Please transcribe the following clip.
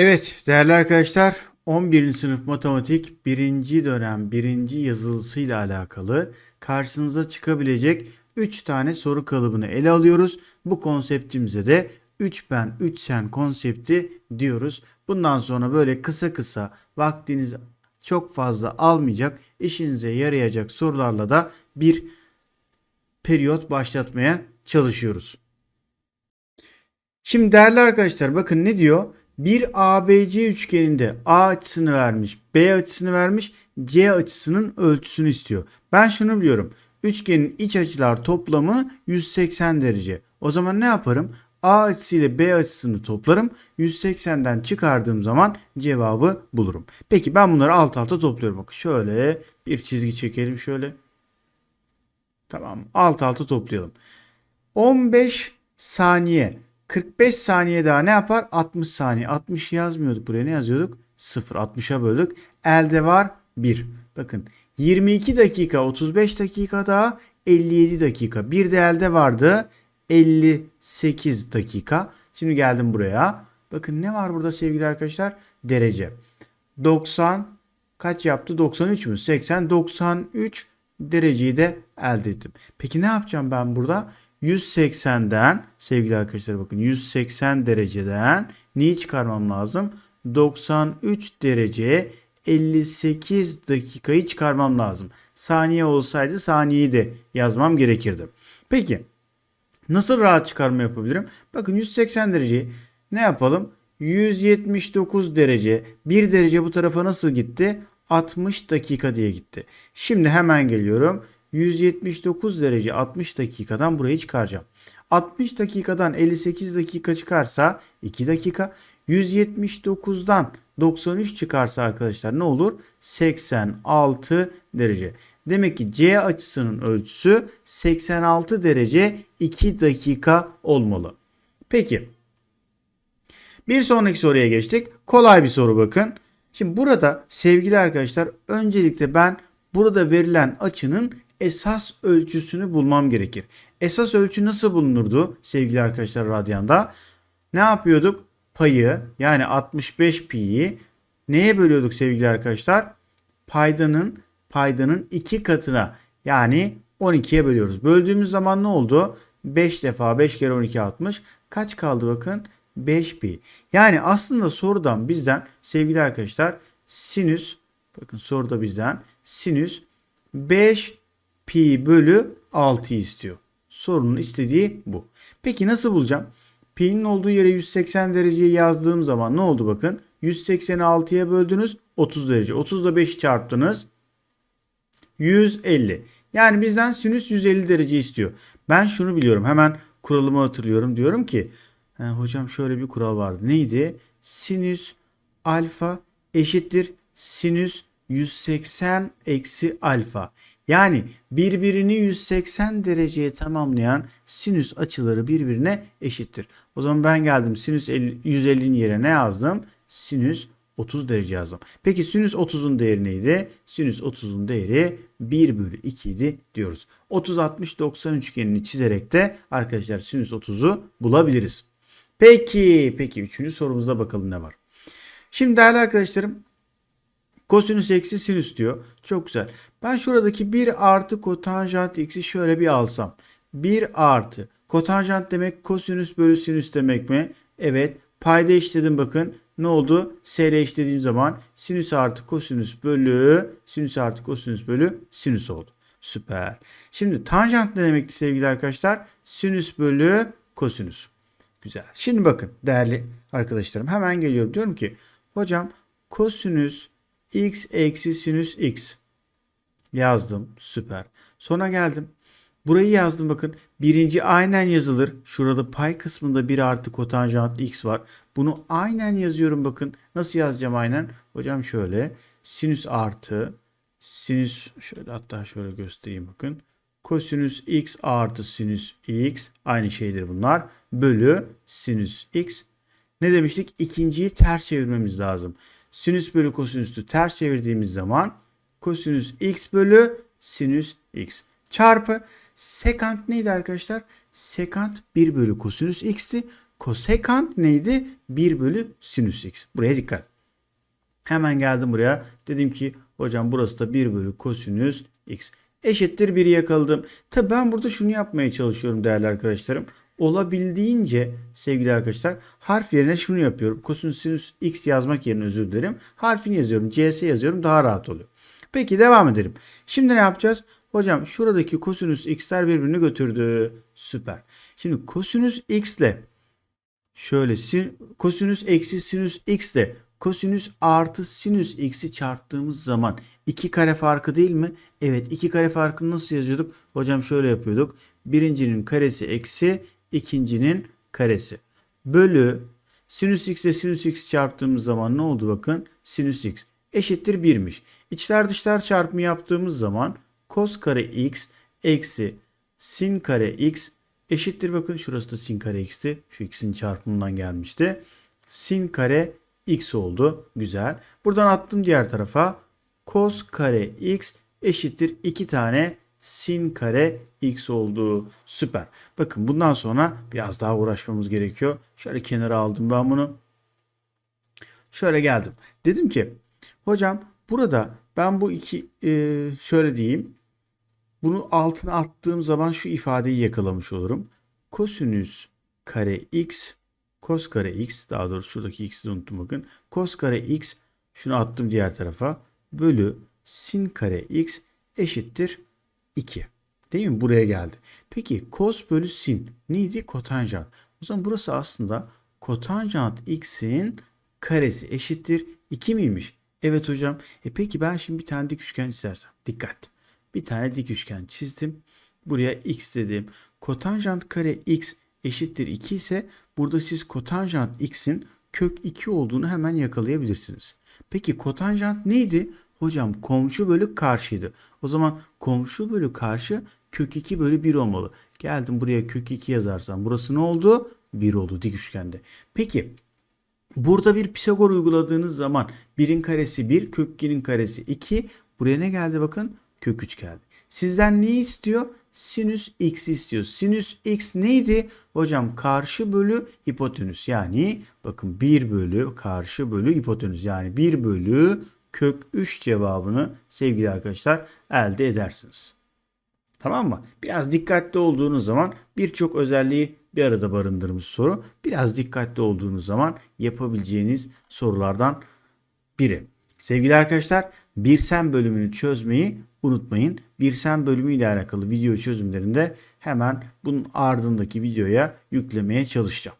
Evet değerli arkadaşlar 11. sınıf matematik 1. dönem 1. yazılısıyla alakalı karşınıza çıkabilecek 3 tane soru kalıbını ele alıyoruz. Bu konseptimize de 3 ben 3 sen konsepti diyoruz. Bundan sonra böyle kısa kısa vaktiniz çok fazla almayacak, işinize yarayacak sorularla da bir periyot başlatmaya çalışıyoruz. Şimdi değerli arkadaşlar bakın ne diyor? Bir ABC üçgeninde A açısını vermiş, B açısını vermiş, C açısının ölçüsünü istiyor. Ben şunu biliyorum. Üçgenin iç açılar toplamı 180 derece. O zaman ne yaparım? A açısı ile B açısını toplarım. 180'den çıkardığım zaman cevabı bulurum. Peki ben bunları alt alta topluyorum. Bakın şöyle bir çizgi çekelim şöyle. Tamam alt alta toplayalım. 15 saniye 45 saniye daha ne yapar? 60 saniye. 60 yazmıyorduk buraya. Ne yazıyorduk? 0. 60'a böldük. Elde var 1. Bakın 22 dakika 35 dakika daha 57 dakika. Bir de elde vardı 58 dakika. Şimdi geldim buraya. Bakın ne var burada sevgili arkadaşlar? Derece. 90 kaç yaptı? 93 mü? 80 93 dereceyi de elde ettim. Peki ne yapacağım ben burada? 180'den sevgili arkadaşlar bakın 180 dereceden neyi çıkarmam lazım? 93 dereceye 58 dakikayı çıkarmam lazım. Saniye olsaydı saniyeyi de yazmam gerekirdi. Peki nasıl rahat çıkarma yapabilirim? Bakın 180 dereceyi ne yapalım? 179 derece 1 derece bu tarafa nasıl gitti? 60 dakika diye gitti. Şimdi hemen geliyorum. 179 derece 60 dakikadan burayı çıkaracağım. 60 dakikadan 58 dakika çıkarsa 2 dakika. 179'dan 93 çıkarsa arkadaşlar ne olur? 86 derece. Demek ki C açısının ölçüsü 86 derece 2 dakika olmalı. Peki. Bir sonraki soruya geçtik. Kolay bir soru bakın. Şimdi burada sevgili arkadaşlar öncelikle ben burada verilen açının esas ölçüsünü bulmam gerekir. Esas ölçü nasıl bulunurdu sevgili arkadaşlar radyanda? Ne yapıyorduk? Payı yani 65 pi'yi neye bölüyorduk sevgili arkadaşlar? Paydanın paydanın iki katına yani 12'ye bölüyoruz. Böldüğümüz zaman ne oldu? 5 defa 5 kere 12 60. Kaç kaldı bakın? 5 pi. Yani aslında sorudan bizden sevgili arkadaşlar sinüs bakın soruda bizden sinüs 5 pi bölü 6 istiyor. Sorunun istediği bu. Peki nasıl bulacağım? Pi'nin olduğu yere 180 dereceyi yazdığım zaman ne oldu bakın? 186'ya böldünüz 30 derece. 30 ile 5'i çarptınız. 150. Yani bizden sinüs 150 derece istiyor. Ben şunu biliyorum. Hemen kuralımı hatırlıyorum. Diyorum ki "He, hocam şöyle bir kural vardı. Neydi? Sinüs alfa eşittir sinüs 180 eksi alfa. Yani birbirini 180 dereceye tamamlayan sinüs açıları birbirine eşittir. O zaman ben geldim sinüs 150'nin yerine ne yazdım? Sinüs 30 derece yazdım. Peki sinüs 30'un değeri neydi? Sinüs 30'un değeri 1 bölü 2 idi diyoruz. 30 60 90 üçgenini çizerek de arkadaşlar sinüs 30'u bulabiliriz. Peki peki üçüncü sorumuzda bakalım ne var. Şimdi değerli arkadaşlarım Kosinüs eksi sinüs diyor. Çok güzel. Ben şuradaki 1 artı kotanjant x'i şöyle bir alsam. 1 artı. Kotanjant demek kosinüs bölü sinüs demek mi? Evet. Payda işledim bakın. Ne oldu? S ile zaman sinüs artı kosinüs bölü sinüs artı kosinüs bölü sinüs oldu. Süper. Şimdi tanjant ne demekti sevgili arkadaşlar? Sinüs bölü kosinüs. Güzel. Şimdi bakın değerli arkadaşlarım hemen geliyorum. Diyorum ki hocam kosinüs x eksi sinüs x yazdım. Süper. Sonra geldim. Burayı yazdım bakın. Birinci aynen yazılır. Şurada pay kısmında 1 artı kotanjant x var. Bunu aynen yazıyorum bakın. Nasıl yazacağım aynen? Hocam şöyle. Sinüs artı sinüs şöyle hatta şöyle göstereyim bakın. Kosinüs x artı sinüs x aynı şeydir bunlar. Bölü sinüs x. Ne demiştik? İkinciyi ters çevirmemiz lazım. Sinüs bölü kosinüsü ters çevirdiğimiz zaman kosinüs x bölü sinüs x çarpı sekant neydi arkadaşlar? Sekant 1 bölü kosinüs x'ti. Kosekant neydi? 1 bölü sinüs x. Buraya dikkat. Hemen geldim buraya. Dedim ki hocam burası da 1 bölü kosinüs x. Eşittir 1'i yakaladım. Tabi ben burada şunu yapmaya çalışıyorum değerli arkadaşlarım. Olabildiğince sevgili arkadaşlar harf yerine şunu yapıyorum. Kosinüs sinüs x yazmak yerine özür dilerim. Harfini yazıyorum. cs yazıyorum daha rahat oluyor. Peki devam edelim. Şimdi ne yapacağız? Hocam şuradaki kosinüs x'ler birbirini götürdü. Süper. Şimdi kosinüs x ile şöyle sin, kosinüs eksi sinüs x ile kosinüs artı sinüs x'i çarptığımız zaman iki kare farkı değil mi? Evet iki kare farkını nasıl yazıyorduk? Hocam şöyle yapıyorduk. Birincinin karesi eksi ikincinin karesi. Bölü sinüs x ile sinüs x çarptığımız zaman ne oldu bakın? Sinüs x eşittir 1'miş. İçler dışlar çarpımı yaptığımız zaman cos kare x eksi sin kare x eşittir bakın şurası da sin kare x'ti. Şu x'in çarpımından gelmişti. Sin kare x oldu. Güzel. Buradan attım diğer tarafa. Cos kare x eşittir 2 tane sin kare x oldu. Süper. Bakın bundan sonra biraz daha uğraşmamız gerekiyor. Şöyle kenara aldım ben bunu. Şöyle geldim. Dedim ki hocam burada ben bu iki e, şöyle diyeyim. Bunu altına attığım zaman şu ifadeyi yakalamış olurum. Kosinüs kare x cos kare x daha doğrusu şuradaki x'i de unuttum bakın. Cos kare x şunu attım diğer tarafa bölü sin kare x eşittir 2. Değil mi? Buraya geldi. Peki cos bölü sin neydi? Kotanjant. O zaman burası aslında kotanjant x'in karesi eşittir 2 miymiş? Evet hocam. E peki ben şimdi bir tane dik üçgen istersem. Dikkat. Bir tane dik üçgen çizdim. Buraya x dedim. Kotanjant kare x eşittir 2 ise burada siz kotanjant x'in kök 2 olduğunu hemen yakalayabilirsiniz. Peki kotanjant neydi? Hocam komşu bölü karşıydı. O zaman komşu bölü karşı kök 2 bölü 1 olmalı. Geldim buraya kök 2 yazarsam burası ne oldu? 1 oldu dik üçgende. Peki burada bir Pisagor uyguladığınız zaman 1'in karesi 1, kök 2'nin karesi 2. Buraya ne geldi bakın? Kök 3 geldi. Sizden ne istiyor? Sinüs x istiyor. Sinüs x neydi? Hocam karşı bölü hipotenüs. Yani bakın 1 bölü karşı bölü hipotenüs. Yani 1 bölü kök 3 cevabını sevgili arkadaşlar elde edersiniz. Tamam mı? Biraz dikkatli olduğunuz zaman birçok özelliği bir arada barındırmış soru. Biraz dikkatli olduğunuz zaman yapabileceğiniz sorulardan biri. Sevgili arkadaşlar bir sen bölümünü çözmeyi unutmayın. Bir sen bölümü ile alakalı video çözümlerinde hemen bunun ardındaki videoya yüklemeye çalışacağım.